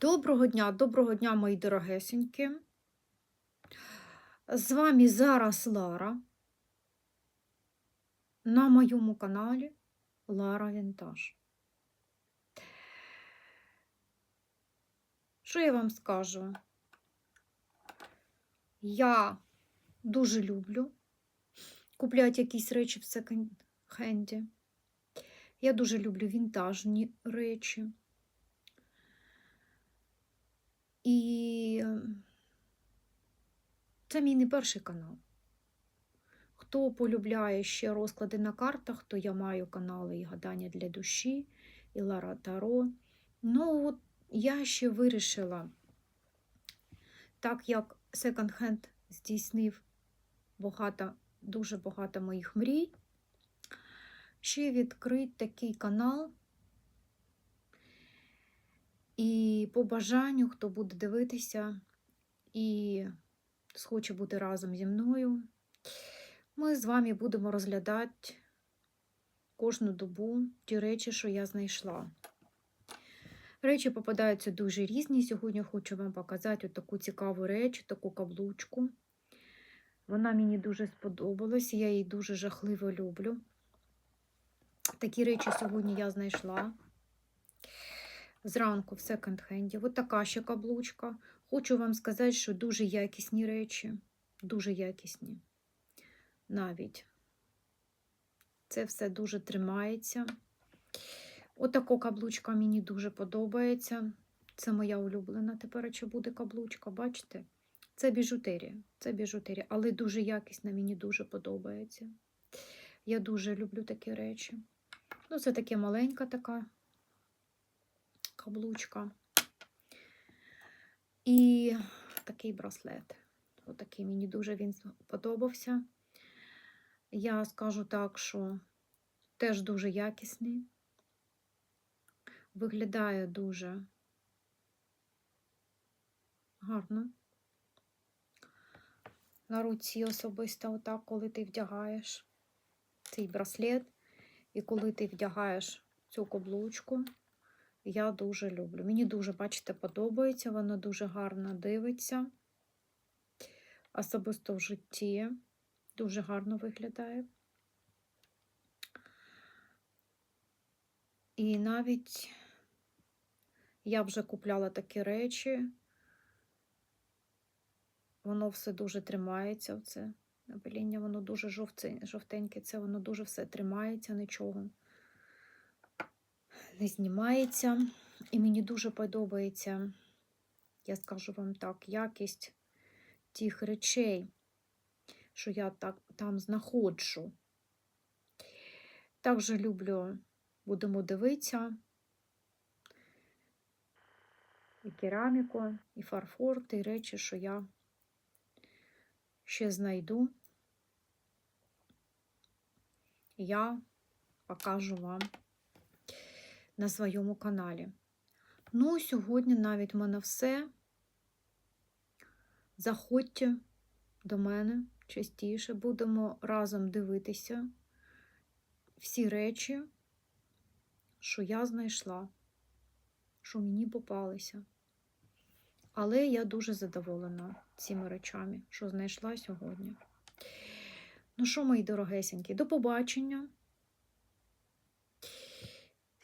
Доброго дня, доброго дня, мої дорогесенькі. З вами зараз Лара на моєму каналі Лара Вінтаж. Що я вам скажу? Я дуже люблю купляти якісь речі в секонд-хенді. Я дуже люблю вінтажні речі. І це мій не перший канал. Хто полюбляє ще розклади на картах, то я маю канали і гадання для душі, і Лара Таро. Ну, от я ще вирішила, так як секонд-хенд здійснив багато, дуже багато моїх мрій, ще відкрити такий канал. І по бажанню, хто буде дивитися і схоче бути разом зі мною, ми з вами будемо розглядати кожну добу ті речі, що я знайшла. Речі попадаються дуже різні. Сьогодні хочу вам показати таку цікаву реч, таку каблучку. Вона мені дуже сподобалась, я її дуже жахливо люблю. Такі речі сьогодні я знайшла зранку в секонд-хенді. Ось така ще каблучка. Хочу вам сказати, що дуже якісні речі, дуже якісні. Навіть це все дуже тримається. Отака каблучка мені дуже подобається. Це моя улюблена тепер чи буде каблучка, бачите? Це біжутерія, це біжутерія, але дуже якісна, мені дуже подобається. Я дуже люблю такі речі. Ну, це таке маленька така каблучка. І такий браслет. Отакий мені дуже він подобався. Я скажу так, що теж дуже якісний. Виглядає дуже гарно. На руці особисто, отак, коли ти вдягаєш цей браслет, і коли ти вдягаєш цю каблучку, я дуже люблю. Мені дуже, бачите, подобається, воно дуже гарно дивиться. Особисто в житті дуже гарно виглядає. І навіть я вже купляла такі речі, воно все дуже тримається. Оце набеління, воно дуже жовтеньке, це воно дуже все тримається, нічого не знімається. І мені дуже подобається, я скажу вам так, якість тих речей, що я так, там знаходжу. Також люблю, будемо дивитися, і кераміку, і фарфор, ті речі, що я ще знайду, я покажу вам на своєму каналі. Ну, сьогодні навіть в мене все. Заходьте до мене частіше, будемо разом дивитися всі речі, що я знайшла, що мені попалися. Але я дуже задоволена цими речами, що знайшла сьогодні. Ну що, мої дорогесенькі, до побачення.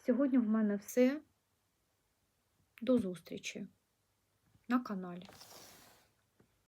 Сьогодні в мене все. До зустрічі на каналі.